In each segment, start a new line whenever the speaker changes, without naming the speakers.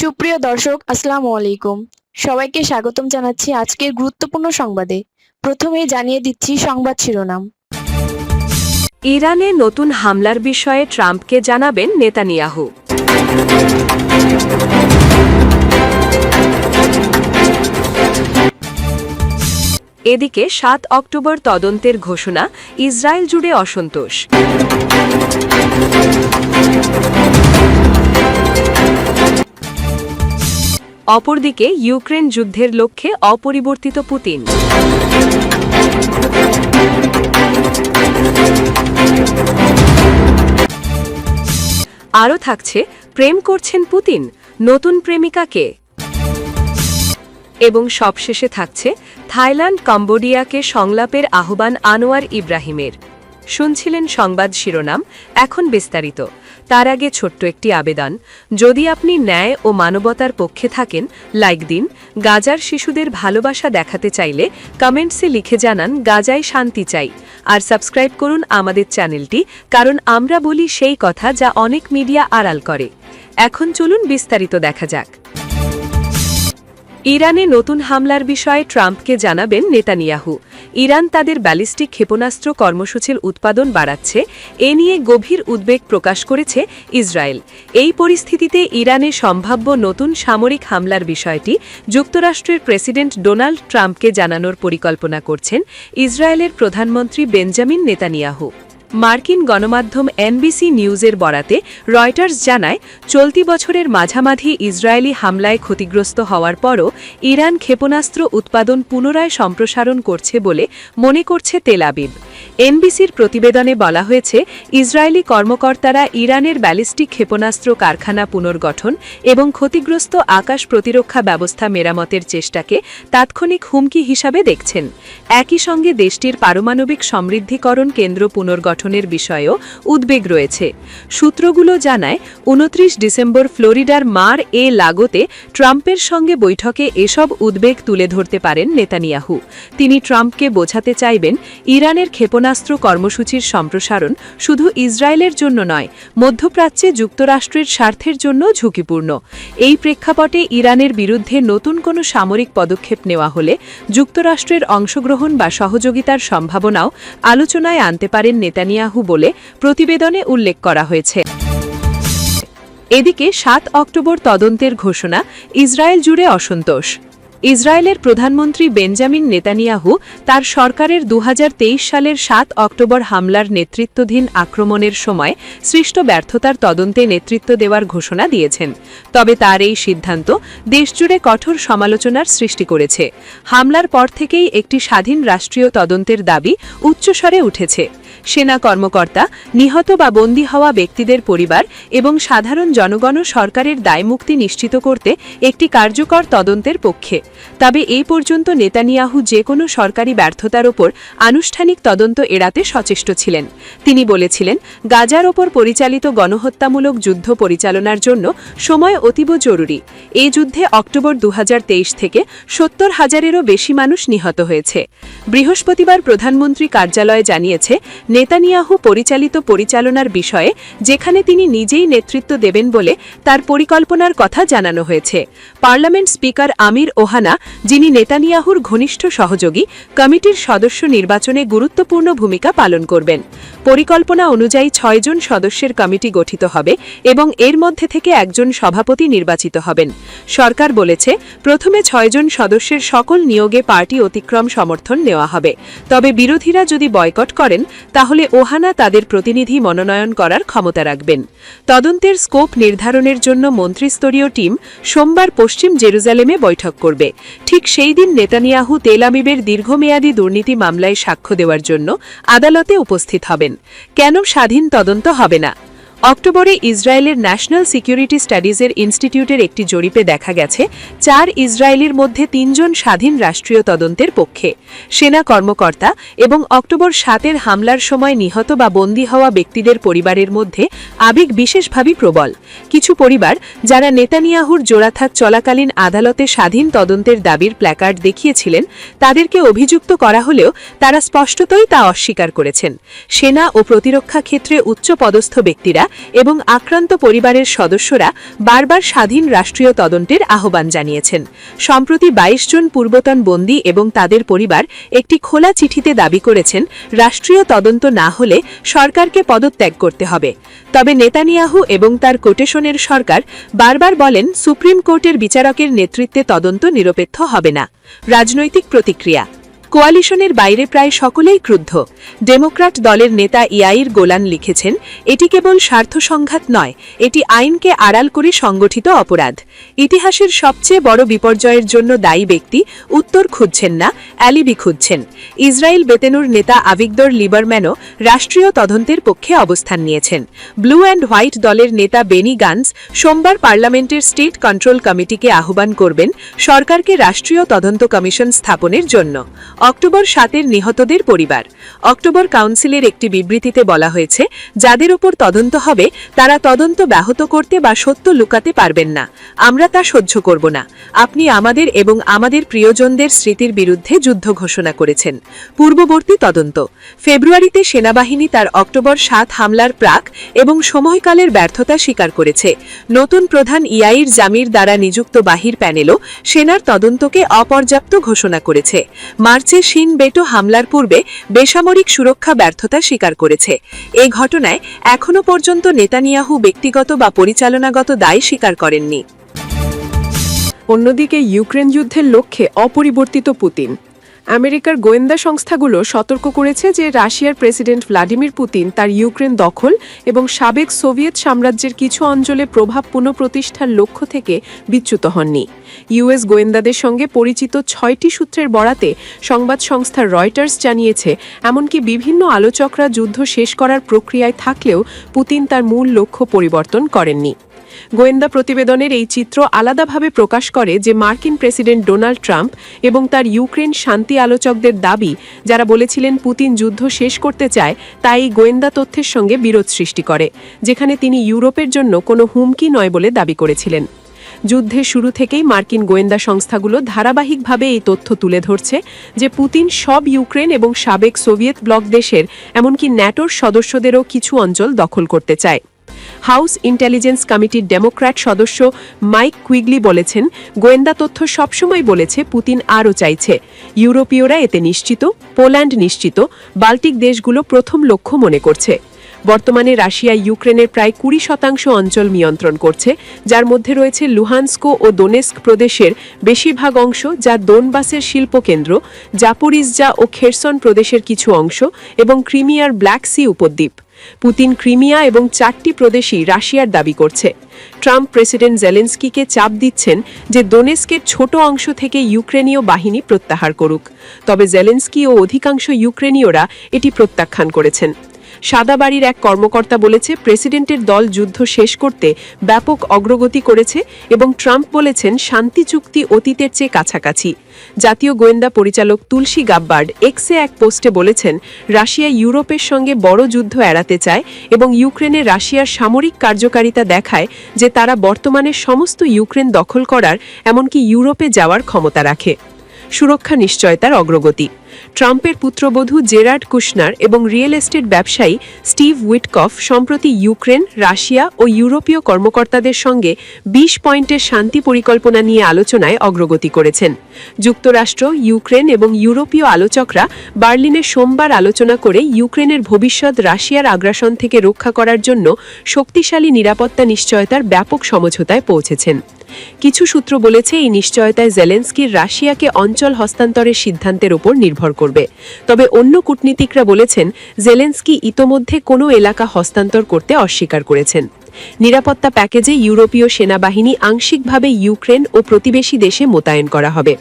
সুপ্রিয় দর্শক, আসসালামু আলাইকুম। সবাইকে স্বাগতম জানাচ্ছি আজকের গুরুত্বপূর্ণ সংবাদে। প্রথমেই জানিয়ে দিচ্ছি সংবাদ শিরোনাম।
ইরানে নতুন হামলার বিষয়ে ট্রাম্পকে জানাবেন নেতানিয়াহু। এদিকে সাত অক্টোবর তদন্তের ঘোষণা, ইসরায়েল জুড়ে অসন্তোষ। অপরদিকে ইউক্রেন যুদ্ধের লক্ষ্যে অপরিবর্তিত পুতিন। আরও থাকছে, প্রেম করছেন পুতিন, নতুন প্রেমিকাকে। এবং সবশেষে থাকছে, থাইল্যান্ড কম্বোডিয়াকে সংলাপের আহ্বান আনোয়ার ইব্রাহিমের। শুনছিলেন সংবাদ শিরোনাম, এখন বিস্তারিত। তার আগে ছোট্ট একটি আবেদন। যদি আপনি ন্যায় ও মানবতার পক্ষে থাকেন, লাইক দিন। গাজার শিশুদের ভালোবাসা দেখাতে চাইলে কমেন্টসে লিখে জানান, গাজায় শান্তি চাই। আর সাবস্ক্রাইব করুন আমাদের চ্যানেলটি, কারণ আমরা বলি সেই কথা যা অনেক মিডিয়া আড়াল করে। এখন চলুন বিস্তারিত দেখা যাক। ইরানে নতুন হামলার বিষয়ে ট্রাম্পকে জানাবেন নেতানিয়াহু। ইরান তাদের ব্যালিস্টিক ক্ষেপণাস্ত্র কর্মসূচির উৎপাদন বাড়াচ্ছে, এ নিয়ে গভীর উদ্বেগ প্রকাশ করেছে ইসরায়েল। এই পরিস্থিতিতে ইরানে সম্ভাব্য নতুন সামরিক হামলার বিষয়টি যুক্তরাষ্ট্রের প্রেসিডেন্ট ডোনাল্ড ট্রাম্পকে জানানোর পরিকল্পনা করছেন ইসরায়েলের প্রধানমন্ত্রী বেঞ্জামিন নেতানিয়াহু। মার্কিন গণমাধ্যম এনবিসি নিউজের বরাতে রয়টার্স জানায়, চলতি বছরের মাঝামাঝি ইসরায়েলি হামলায় ক্ষতিগ্রস্ত হওয়ার পরও ইরান ক্ষেপণাস্ত্র উৎপাদন পুনরায় সম্প্রসারণ করছে বলে মনে করছে তেল আবিব। এনবিসির প্রতিবেদনে বলা হয়েছে, ইসরায়েলি কর্মকর্তারা ইরানের ব্যালিস্টিক ক্ষেপণাস্ত্র কারখানা পুনর্গঠন এবং ক্ষতিগ্রস্ত আকাশ প্রতিরক্ষা ব্যবস্থা মেরামতের চেষ্টাকে তাৎক্ষণিক হুমকি হিসাবে দেখছেন। একই সঙ্গে দেশটির পারমাণবিক সমৃদ্ধিকরণ কেন্দ্র পুনর্গঠনের বিষয়েও উদ্বেগ রয়েছে। সূত্রগুলো জানায়, উনত্রিশ ডিসেম্বর ফ্লোরিডার মার এ লাগোতে ট্রাম্পের সঙ্গে বৈঠকে এসব উদ্বেগ তুলে ধরতে পারেন নেতানিয়াহু। তিনি ট্রাম্পকে বোঝাতে চাইবেন, ইরানের ক্ষেপণাস্ত্র কর্মসূচির সম্প্রসারণ শুধু ইসরায়েলের জন্য নয়, মধ্যপ্রাচ্যে যুক্তরাষ্ট্রের স্বার্থের জন্য ঝুঁকিপূর্ণ। এই প্রেক্ষাপটে ইরানের বিরুদ্ধে নতুন কোনো সামরিক পদক্ষেপ নেওয়া হলে যুক্তরাষ্ট্রের অংশগ্রহণ বা সহযোগিতার সম্ভাবনাও আলোচনায় আনতে পারেন নেতানিয়াহু বলে প্রতিবেদনে উল্লেখ করা হয়েছে। এদিকে সাত অক্টোবর তদন্তের ঘোষণা, ইসরায়েল জুড়ে অসন্তোষ। ইসরায়েলের প্রধানমন্ত্রী বেঞ্জামিন নেতানিয়াহু তার সরকারের দু হাজার তেইশ সালের সাত অক্টোবর হামলার নেতৃত্বাধীন আক্রমণের সময় সৃষ্ট ব্যর্থতার তদন্তে নেতৃত্ব দেওয়ার ঘোষণা দিয়েছেন। তবে তার এই সিদ্ধান্ত দেশজুড়ে কঠোর সমালোচনার সৃষ্টি করেছে। হামলার পর থেকেই একটি স্বাধীন রাষ্ট্রীয় তদন্তের দাবি উচ্চস্বরে উঠেছে। সেনা কর্মকর্তা, নিহত বা বন্দী হওয়া ব্যক্তিদের পরিবার এবং সাধারণ জনগণও সরকারের দায়মুক্তি নিশ্চিত করতে একটি কার্যকর তদন্তের পক্ষে। তবে এই পর্যন্ত নেতানিয়াহু যে কোনো সরকারি ব্যর্থতার ওপর আনুষ্ঠানিক তদন্ত এড়াতে সচেষ্ট ছিলেন। তিনি বলেছিলেন, গাজার ওপর পরিচালিত গণহত্যামূলক যুদ্ধ পরিচালনার জন্য সময় অতীব জরুরি। এই যুদ্ধে অক্টোবর দু হাজার তেইশ থেকে সত্তর হাজারেরও বেশি মানুষ নিহত হয়েছে। বৃহস্পতিবার প্রধানমন্ত্রী কার্যালয় জানিয়েছে নেতানিয়াহু পরিচালিত পরিচালনার বিষয়ে, যেখানে তিনি নিজেই নেতৃত্ব দেবেন বলে তার পরিকল্পনার কথা জানানো হয়েছে। পার্লামেন্ট স্পিকার আমির ওহানা, যিনি নেতানিয়াহুর ঘনিষ্ঠ সহযোগী, কমিটির সদস্য নির্বাচনে গুরুত্বপূর্ণ ভূমিকা পালন করবেন। পরিকল্পনা অনুযায়ী ছয়জন সদস্যের কমিটি গঠিত হবে এবং এর মধ্যে থেকে একজন সভাপতি নির্বাচিত হবেন। সরকার বলেছে, প্রথমে ছয়জন সদস্যের সকল নিয়োগে পার্টি অতিক্রম সমর্থন নেওয়া হবে। তবে বিরোধীরা যদি বয়কট করেন তাহলে ওহানা তাদের প্রতিনিধি মনোনয়ন করার ক্ষমতা রাখবেন। তদন্তের স্কোপ নির্ধারণের জন্য মন্ত্রিস্তরীয় টিম সোমবার পশ্চিম জেরুজালেমে বৈঠক করবে। ঠিক সেই দিন নেতানিয়াহু তেলামিবের দীর্ঘমেয়াদী দুর্নীতি মামলায় সাক্ষ্য দেওয়ার জন্য আদালতে উপস্থিত হবেন। কেন স্বাধীন তদন্ত হবে না? অক্টোবরে ইসরায়েলের ন্যাশনাল সিকিউরিটি স্টাডিজের ইনস্টিটিউটের একটি জরিপে দেখা গেছে, চার ইসরায়েলির মধ্যে তিনজন স্বাধীন রাষ্ট্রীয় তদন্তের পক্ষে। সেনা কর্মকর্তা এবং অক্টোবর সাতের হামলার সময় নিহত বা বন্দী হওয়া ব্যক্তিদের পরিবারের মধ্যে আবেগ বিশেষভাবে প্রবল। কিছু পরিবার, যারা নেতানিয়াহুর জোড়াথাক চলাকালীন আদালতে স্বাধীন তদন্তের দাবির প্ল্যাকার্ড দেখিয়েছিলেন, তাদেরকে অভিযুক্ত করা হলেও তারা স্পষ্টতই তা অস্বীকার করেছেন। সেনা ও প্রতিরক্ষা ক্ষেত্রে উচ্চপদস্থ ব্যক্তিরা এবং আক্রান্ত পরিবারের সদস্যরা বারবার স্বাধীন রাষ্ট্রীয় তদন্তের আহ্বান জানিয়েছেন। সম্প্রতি বাইশ জন পূর্বতন বন্দী এবং তাদের পরিবার একটি খোলা চিঠিতে দাবি করেছেন, রাষ্ট্রীয় তদন্ত না হলে সরকারকে পদত্যাগ করতে হবে। তবে নেতানিয়াহু এবং তার কোটেশনের সরকার বারবার বলেন, সুপ্রিম কোর্টের বিচারকের নেতৃত্বে তদন্ত নিরপেক্ষ হবে না। রাজনৈতিক প্রতিক্রিয়া। কোয়ালিশনের বাইরে প্রায় সকলেই ক্রুদ্ধ। ডেমোক্র্যাট দলের নেতা ইয়াইর গোলান লিখেছেন, এটি কেবল স্বার্থ সংঘাত নয়, এটি আইনকে আড়াল করে সংগঠিত অপরাধ। ইতিহাসের সবচেয়ে বড় বিপর্যয়ের জন্য দায়ী ব্যক্তি উত্তর খুঁজছেন না, অ্যালিবি খুঁজছেন। ইসরায়েল বেতেনুর নেতা আভিগদর লিবারম্যানও রাষ্ট্রীয় তদন্তের পক্ষে অবস্থান নিয়েছেন। ব্লু অ্যান্ড হোয়াইট দলের নেতা বেনি গান্স সোমবার পার্লামেন্টের স্টেট কন্ট্রোল কমিটিকে আহ্বান করবেন সরকারকে রাষ্ট্রীয় তদন্ত কমিশন স্থাপনের জন্য। অক্টোবর সাতের নিহতদের পরিবার। অক্টোবর কাউন্সিলের একটি বিবৃতিতে বলা হয়েছে, যাদের ওপর তদন্ত হবে, তারা তদন্ত ব্যাহত করতে বা সত্য লুকাতে পারবেন না। আমরা তা সহ্য করব না। আপনি আমাদের এবং আমাদের প্রিয়জনদের স্মৃতির বিরুদ্ধে যুদ্ধ ঘোষণা করেছেন। পূর্ববর্তী তদন্ত। ফেব্রুয়ারিতে সেনাবাহিনী তার অক্টোবর সাত হামলার প্রাক এবং সময়কালের ব্যর্থতা স্বীকার করেছে। নতুন প্রধান ইয়াইর জামির দ্বারা নিযুক্ত বাহির প্যানেলও সেনার তদন্তকে অপর্যাপ্ত ঘোষণা করেছে। মার্চে শিন বেটো হামলার পূর্বে বেসামরিক সুরক্ষা ব্যর্থতা স্বীকার করেছে। এ ঘটনায় এখনও পর্যন্ত নেতানিয়াহু ব্যক্তিগত বা পরিচালনাগত দায় স্বীকার করেননি।
অন্যদিকে ইউক্রেন যুদ্ধের লক্ষ্যে অপরিবর্তিত পুতিন। আমেরিকার গোয়েন্দা সংস্থাগুলো সতর্ক করেছে যে রাশিয়ার প্রেসিডেন্ট ভ্লাদিমির পুতিন তার ইউক্রেন দখল এবং সাবেক সোভিয়েত সাম্রাজ্যের কিছু অঞ্চলে প্রভাব পুনঃপ্রতিষ্ঠার লক্ষ্য থেকে বিচ্যুত হননি। ইউএস গোয়েন্দাদের সঙ্গে পরিচিত ছয়টি সূত্রের বরাতে সংবাদ সংস্থা রয়টার্স জানিয়েছে, এমনকি বিভিন্ন আলোচকরা যুদ্ধ শেষ করার প্রক্রিয়ায় থাকলেও পুতিন তার মূল লক্ষ্য পরিবর্তন করেননি। গোয়েন্দা প্রতিবেদনের এই চিত্র আলাদাভাবে প্রকাশ করে যে মার্কিন প্রেসিডেন্ট ডোনাল্ড ট্রাম্প এবং তার ইউক্রেন শান্তি আলোচকদের দাবি, যারা বলেছিলেন পুতিন যুদ্ধ শেষ করতে চায়, তাই গোয়েন্দা তথ্যের সঙ্গে বিরোধ সৃষ্টি করে, যেখানে তিনি ইউরোপের জন্য কোনো হুমকি নয় বলে দাবি করেছিলেন। যুদ্ধের শুরু থেকেই মার্কিন গোয়েন্দা সংস্থাগুলো ধারাবাহিকভাবে এই তথ্য তুলে ধরছে যে পুতিন সব ইউক্রেন এবং সাবেক সোভিয়েত ব্লক দেশের, এমনকি ন্যাটোর সদস্যদেরও কিছু অঞ্চল দখল করতে চায়। হাউস ইন্টেলিজেন্স কমিটির ডেমোক্র্যাট সদস্য মাইক কুইগলি বলেছেন, গোয়েন্দা তথ্য সবসময় বলেছে পুতিন আরও চাইছে। ইউরোপীয়রা এতে নিশ্চিত, পোল্যান্ড নিশ্চিত, বাল্টিক দেশগুলো প্রথম লক্ষ্য মনে করছে। বর্তমানে রাশিয়া ইউক্রেনের প্রায় কুড়ি শতাংশ অঞ্চল নিয়ন্ত্রণ করছে, যার মধ্যে রয়েছে লুহানস্কো ও দোনেস্ক প্রদেশের বেশিরভাগ অংশ, যা দোনবাসের শিল্পকেন্দ্র, জাপোরিজজা ও খেরসন প্রদেশের কিছু অংশ এবং ক্রিমিয়ার ব্ল্যাক সি উপদ্বীপ। পুতিন ক্রিমিয়া এবং চারটি প্রদেশই রাশিয়ার দাবি করছে। ট্রাম্প প্রেসিডেন্ট জেলেন্সকিকে চাপ দিচ্ছেন যে দোনেস্কের ছোট অংশ থেকে ইউক্রেনীয় বাহিনী প্রত্যাহার করুক। তবে জেলেন্সকি ও অধিকাংশ ইউক্রেনীয়রা এটি প্রত্যাখ্যান করেছেন। সাদা বাড়ির এক কর্মকর্তা বলেছে, প্রেসিডেন্টের দল যুদ্ধ শেষ করতে ব্যাপক অগ্রগতি করেছে এবং ট্রাম্প বলেছেন শান্তি চুক্তি অতীতের চেয়ে কাছাকাছি। জাতীয় গোয়েন্দা পরিচালক তুলসী গাব্বার্ড এক্সে এক পোস্টে বলেছেন, রাশিয়া ইউরোপের সঙ্গে বড় যুদ্ধ এড়াতে চায় এবং ইউক্রেনে রাশিয়ার সামরিক কার্যকারিতা দেখায় যে তারা বর্তমানে সমস্ত ইউক্রেন দখল করার, এমনকি ইউরোপে যাওয়ার ক্ষমতা রাখে। সুরক্ষা নিশ্চয়তার অগ্রগতি। ট্রাম্পের পুত্রবধূ জেরার্ড কুশনার এবং রিয়েল এস্টেট ব্যবসায়ী স্টিভ উইটকফ সম্প্রতি ইউক্রেন, রাশিয়া ও ইউরোপীয় কর্মকর্তাদের সঙ্গে বিশ পয়েন্টের শান্তি পরিকল্পনা নিয়ে আলোচনায় অগ্রগতি করেছেন। যুক্তরাষ্ট্র, ইউক্রেন এবং ইউরোপীয় আলোচকরা বার্লিনে সোমবার আলোচনা করে ইউক্রেনের ভবিষ্যৎ রাশিয়ার আগ্রাসন থেকে রক্ষা করার জন্য শক্তিশালী নিরাপত্তা নিশ্চয়তার ব্যাপক সমঝোতায় পৌঁছেছেন। কিছু সূত্র বলেছে, এই নিশ্চয়তায় জেলেন্সকির রাশিয়াকে অঞ্চল হস্তান্তরের সিদ্ধান্তের ওপর নির্ভর করবে। তবে অন্য কূটনীতিকরা বলেছেন জেলেন্সকি ইতোমধ্যে কোনো এলাকা হস্তান্তর করতে অস্বীকার করেছেন। নিরাপত্তা প্যাকেজে ইউরোপীয় সেনাবাহিনী আংশিকভাবে ইউক্রেন ও প্রতিবেশী দেশে মোতায়েন করা হবে।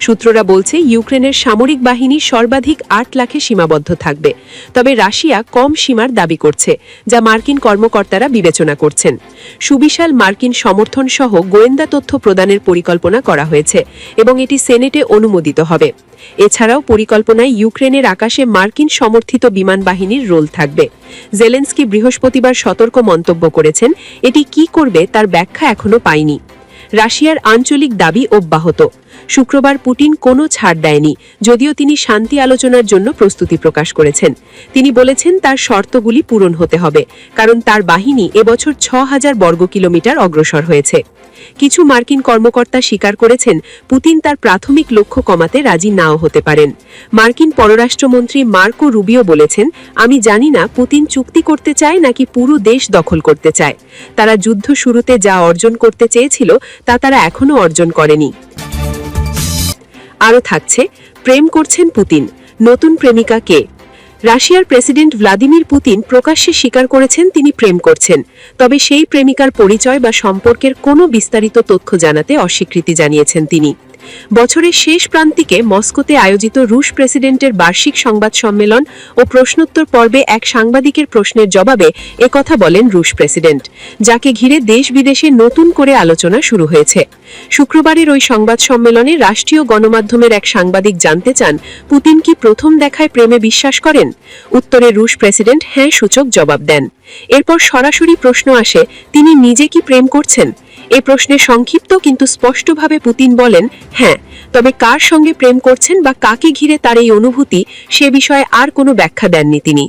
সূত্ররা বলছে, ইউক্রেনের সামরিক বাহিনী সর্বাধিক আট লাখে সীমাবদ্ধ থাকবে। তবে রাশিয়া কম সীমার দাবি করছে, যা মার্কিন কর্মকর্তারা বিবেচনা করছেন। সুবিশাল মার্কিন সমর্থন সহ গোয়েন্দা তথ্য প্রদানের পরিকল্পনা করা হয়েছে এবং এটি সেনেটে অনুমোদিত হবে। এছাড়াও পরিকল্পনায় ইউক্রেনের আকাশে মার্কিন সমর্থিত বিমান বাহিনীর রোল থাকবে। জেলেন্সকি বৃহস্পতিবার সতর্ক মন্তব্য করেছেন এটি কি করবে তার ব্যাখ্যা এখনও পায়নি রাশিয়ার আঞ্চলিক দাবি অব্যাহত। শুক্রবার পুটিন কোনো ছাড় দেয়নি, যদিও তিনি শান্তি আলোচনার জন্য প্রস্তুতি প্রকাশ করেছেন। তিনি বলেছেন তার শর্তগুলি পূরণ হতে হবে, কারণ তার বাহিনী এবছর ছ হাজার বর্গ কিলোমিটার অগ্রসর হয়েছে। কিছু মার্কিন কর্মকর্তা স্বীকার করেছেন, পুতিন তার প্রাথমিক লক্ষ্য কমাতে রাজি নাও হতে পারেন। মার্কিন পররাষ্ট্রমন্ত্রী মার্কো রুবিও বলেছেন, আমি জানি না পুতিন চুক্তি করতে চায় নাকি পুরো দেশ দখল করতে চায়। তারা যুদ্ধ শুরুতে যা অর্জন করতে চেয়েছিল তা তারা এখনও অর্জন করেনি। আরও থাকছে, প্রেম করছেন পুতিন। নতুন প্রেমিকা কে? রাশিয়ার প্রেসিডেন্ট ভ্লাদিমির পুতিন প্রকাশ্যে স্বীকার করেছেন তিনি প্রেম করছেন। তবে সেই প্রেমিকার পরিচয় বা সম্পর্কের কোনো বিস্তারিত তথ্য জানাতে অস্বীকৃতি জানিয়েছেন তিনি। বছরের শেষ প্রান্তিকে মস্কোতে আয়োজিত রুশ প্রেসিডেন্টের বার্ষিক সংবাদ সম্মেলন ও প্রশ্নোত্তর পর্বে এক সাংবাদিকের প্রশ্নের জবাবে একথা বলেন রুশ প্রেসিডেন্ট, যাকে ঘিরে দেশ বিদেশে নতুন করে আলোচনা শুরু হয়েছে। শুক্রবারের ওই সংবাদ সম্মেলনে রাষ্ট্রীয় গণমাধ্যমের এক সাংবাদিক জানতে চান, পুতিন কি প্রথম দেখায় প্রেমে বিশ্বাস করেন? উত্তরে রুশ প্রেসিডেন্ট হ্যাঁ সূচক জবাব দেন। এরপর সরাসরি প্রশ্ন আসে, তিনি নিজে কি প্রেম করছেন? এই প্রশ্নে সংক্ষিপ্ত কিন্তু স্পষ্টভাবে পুতিন বলেন হ্যাঁ তবে কার সঙ্গে প্রেম করছেন বা কাকে ঘিরে তার এই অনুভূতি সে বিষয়ে আর কোনো ব্যাখ্যা দেননি তিনি।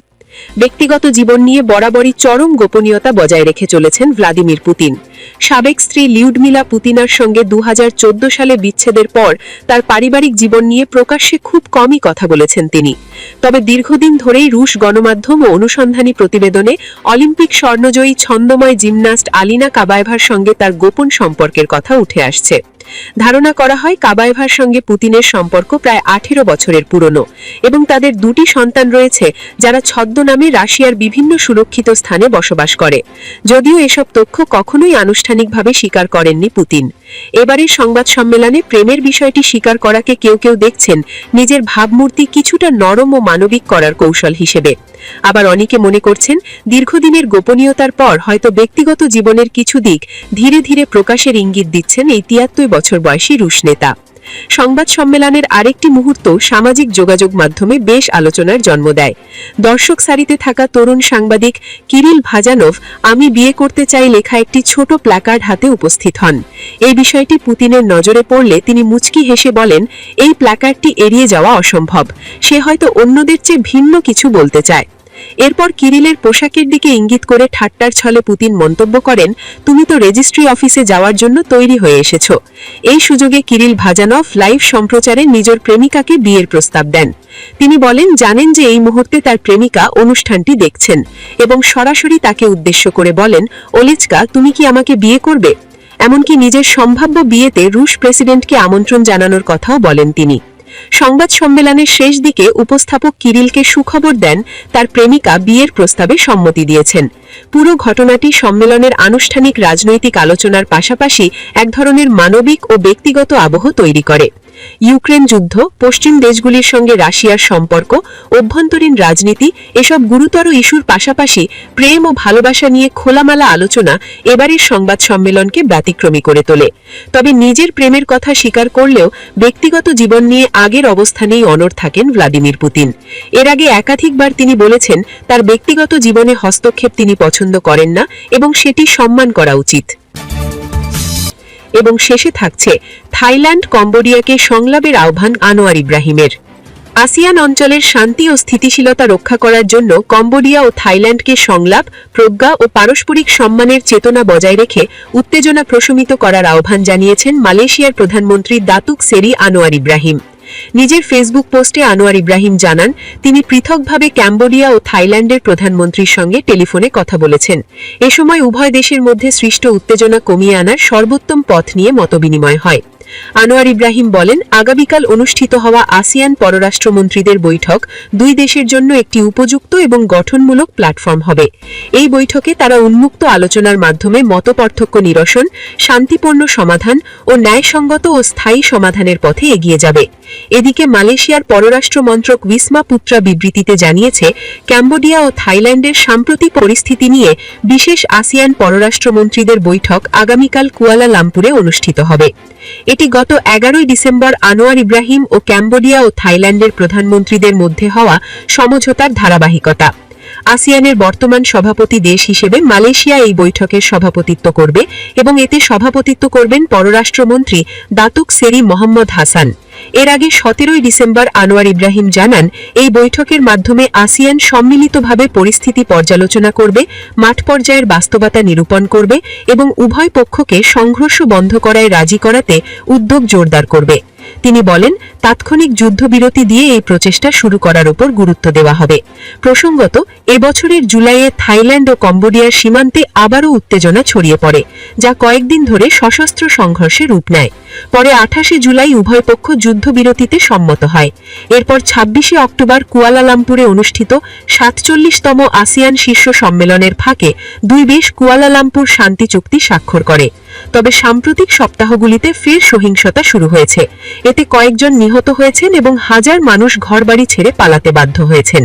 ব্যক্তিগত জীবন নিয়ে বরাবরই চরম গোপনীয়তা বজায় রেখে চলেছেন ভ্লাদিমির পুতিন। সাবেক স্ত্রী লিউডমিলা পুতিনার সঙ্গে দু হাজার চোদ্দ সালে বিচ্ছেদের পর তার পারিবারিক জীবন নিয়ে প্রকাশ্যে খুব কমই কথা বলেছেন তিনি। তবে দীর্ঘদিন ধরেই রুশ গণমাধ্যম ও অনুসন্ধানী প্রতিবেদনে অলিম্পিক স্বর্ণজয়ী ছন্দময় জিমনাস্ট আলিনা কাবায়েভার সঙ্গে তার গোপন সম্পর্কের কথা উঠে আসছে। ধারণা করা হয় কাবায়ভার সঙ্গে পুতিনের সম্পর্ক প্রায় আঠেরো বছরের পুরনো এবং তাদের দুটি সন্তান রয়েছে যারা ছদ্মনামে রাশিয়ার বিভিন্ন সুরক্ষিত স্থানে বসবাস করে। যদিও এসব তথ্য কখনোই আনুষ্ঠানিকভাবে স্বীকার করেননি পুতিন। এবারের সংবাদ সম্মেলনে প্রেমের বিষয়টি স্বীকার করাকে কেউ কেউ দেখছেন নিজের ভাবমূর্তি কিছুটা নরম ও মানবিক করার কৌশল হিসেবে। আবার অনেকে মনে করছেন দীর্ঘদিনের গোপনীয়তার পর হয়তো ব্যক্তিগত জীবনের কিছু দিক ধীরে ধীরে প্রকাশের ইঙ্গিত দিচ্ছেন এই তিয়াত্তর বছর বয়সী রুশ নেতা। সংবাদ সম্মেলনের আরেকটি মুহূর্ত সামাজিক যোগাযোগ মাধ্যমে বেশ আলোচনার জন্ম দেয়। দর্শক সারিতে থাকা তরুণ সাংবাদিক কিরিল ভাজানভ, আমি বিয়ে করতে চাই লেখা একটি ছোট প্ল্যাকার্ড হাতে উপস্থিত হন। এই বিষয়টি পুতিনের নজরে পড়লে তিনি মুচকি হেসে বলেন, এই প্ল্যাকার্ডটি এড়িয়ে যাওয়া অসম্ভব। সে হয়তো অন্যদের চেয়ে ভিন্ন কিছু বলতে চায়। এরপর কিরিলের পোশাকের দিকে ইঙ্গিত করে ঠাট্টার ছলে পুতিন মন্তব্য করেন, তুমি তো রেজিস্ট্রি অফিসে যাওয়ার জন্য তৈরি হয়ে এসেছ। এই সুযোগে কিরিল ভাজানভ লাইভ সম্প্রচারে নিজের প্রেমিকাকে বিয়ের প্রস্তাব দেন। তিনি বলেন, জানেন যে এই মুহূর্তে তার প্রেমিকা অনুষ্ঠানটি দেখছেন এবং সরাসরি তাকে উদ্দেশ্য করে বলেন, ওলেচকা, তুমি কি আমাকে বিয়ে করবে? এমনকি নিজের সম্ভাব্য বিয়েতে রুশ প্রেসিডেন্টকে আমন্ত্রণ জানানোর কথাও বলেন তিনি। সংবাদ সম্মেলনের শেষ দিকে উপস্থাপক কিরিলকে সুখবর দেন তার প্রেমিকা বিয়ের প্রস্তাবে সম্মতি দিয়েছেন। পুরো ঘটনাটি সম্মেলনের আনুষ্ঠানিক রাজনৈতিক আলোচনার পাশাপাশি এক ধরনের মানবিক ও ব্যক্তিগত আবহ তৈরি করে। ইউক্রেন যুদ্ধ, পশ্চিম দেশগুলির সঙ্গে রাশিয়ার সম্পর্ক, অভ্যন্তরীণ রাজনীতি, এসব গুরুতর ইস্যুর পাশাপাশি প্রেম ও ভালোবাসা নিয়ে খোলামালা আলোচনা এবারের সংবাদ সম্মেলনকে ব্যতিক্রমী করে তোলে। তবে নিজের প্রেমের কথা স্বীকার করলেও ব্যক্তিগত জীবন নিয়ে আগের অবস্থানেই অনড় থাকেন ভ্লাদিমির পুতিন। এর আগে একাধিকবার তিনি বলেছেন, তার ব্যক্তিগত জীবনে হস্তক্ষেপ তিনি পছন্দ করেন না এবং সেটি সম্মান করা উচিত। এবং শেষে থাকছে থাইল্যান্ড কম্বোডিয়াকে সংলাপের আহ্বান আনোয়ার ইব্রাহিমের। আসিয়ান অঞ্চলের শান্তি ও স্থিতিশীলতা রক্ষা করার জন্য কম্বোডিয়া ও থাইল্যান্ডকে সংলাপ, প্রজ্ঞা ও পারস্পরিক সম্মানের চেতনা বজায় রেখে উত্তেজনা প্রশমিত করার আহ্বান জানিয়েছেন মালয়েশিয়ার প্রধানমন্ত্রী দাতুক সেরি আনোয়ার ইব্রাহিম। নিজের ফেসবুক পোস্টে আনোয়ার ইব্রাহিম জানান, তিনি পৃথকভাবে ক্যাম্বোডিয়া ও থাইল্যান্ডের প্রধানমন্ত্রীর সঙ্গে টেলিফোনে কথা বলেছেন। এ সময় উভয় দেশের মধ্যে সৃষ্ট উত্তেজনা কমিয়ে আনার সর্বোত্তম পথ নিয়ে মতবিনিময় হয়। আনোয়ার ইব্রাহিম বলেন, আগামীকাল অনুষ্ঠিত হওয়া আসিয়ান পররাষ্ট্রমন্ত্রীদের বৈঠক দুই দেশের জন্য একটি উপযুক্ত এবং গঠনমূলক প্ল্যাটফর্ম হবে। এই বৈঠকে তারা উন্মুক্ত আলোচনার মাধ্যমে মতপার্থক্য নিরসন, শান্তিপূর্ণ সমাধান ও ন্যায়সঙ্গত ও স্থায়ী সমাধানের পথে এগিয়ে যাবে। এদিকে মালয়েশিয়ার পররাষ্ট্র মন্ত্রক উইসমা পুত্রা বিবৃতিতে জানিয়েছে, ক্যাম্বোডিয়া ও থাইল্যান্ডের সাম্প্রতিক পরিস্থিতি নিয়ে বিশেষ আসিয়ান পররাষ্ট্রমন্ত্রীদের বৈঠক আগামীকাল কুয়ালালামপুরে অনুষ্ঠিত হবে। এটি গত এগারোই ডিসেম্বর আনোয়ার ইব্রাহিম ও ক্যাম্বোডিয়া ও থাইল্যান্ডের প্রধানমন্ত্রীদের মধ্যে হওয়া সমঝোতার ধারাবাহিকতা। আসিয়ানের বর্তমান সভাপতি দেশ হিসেবে মালয়েশিয়া এই বৈঠকের সভাপতিত্ব করবে এবং এতে সভাপতিত্ব করবেন পররাষ্ট্রমন্ত্রী দাতুক সেরি মোহাম্মদ হাসান। এর আগে সতেরোই ডিসেম্বর আনোয়ার ইব্রাহিম জানান, এই বৈঠকের মাধ্যমে আসিয়ান সম্মিলিতভাবে পরিস্থিতি পর্যালোচনা করবে, মাঠ পর্যায়ের বাস্তবতা নিরূপণ করবে এবং উভয় পক্ষকে সংঘর্ষ বন্ধ করায় রাজি করাতে উদ্যোগ জোরদার করবে। তিনি বলেন, তাৎক্ষণিক যুদ্ধবিরতি দিয়ে এই প্রচেষ্টা শুরু করার উপর গুরুত্ব দেওয়া হবে। প্রসঙ্গত এবছরের জুলাইয়ে থাইল্যান্ড ও কম্বোডিয়ার সীমান্তে আবারও উত্তেজনা ছড়িয়ে পড়ে, যা কয়েকদিন ধরে সশস্ত্র সংঘর্ষে রূপ নেয়। পরে আঠাশে জুলাই উভয় পক্ষ যুদ্ধবিরতিতে সম্মত হয়। এরপর ছাব্বিশে অক্টোবর কুয়ালালামপুরে অনুষ্ঠিত সাতচল্লিশতম আসিয়ান শীর্ষ সম্মেলনের ফাঁকে দুই দেশ কুয়ালালামপুর শান্তি চুক্তি স্বাক্ষর করে। তবে সাম্প্রতিক সপ্তাহগুলিতে ফের সহিংসতা শুরু হয়েছে। এতে কয়েকজন নিহত হয়েছেন এবং হাজার মানুষ ঘরবাড়ি ছেড়ে পালাতে বাধ্য হয়েছেন।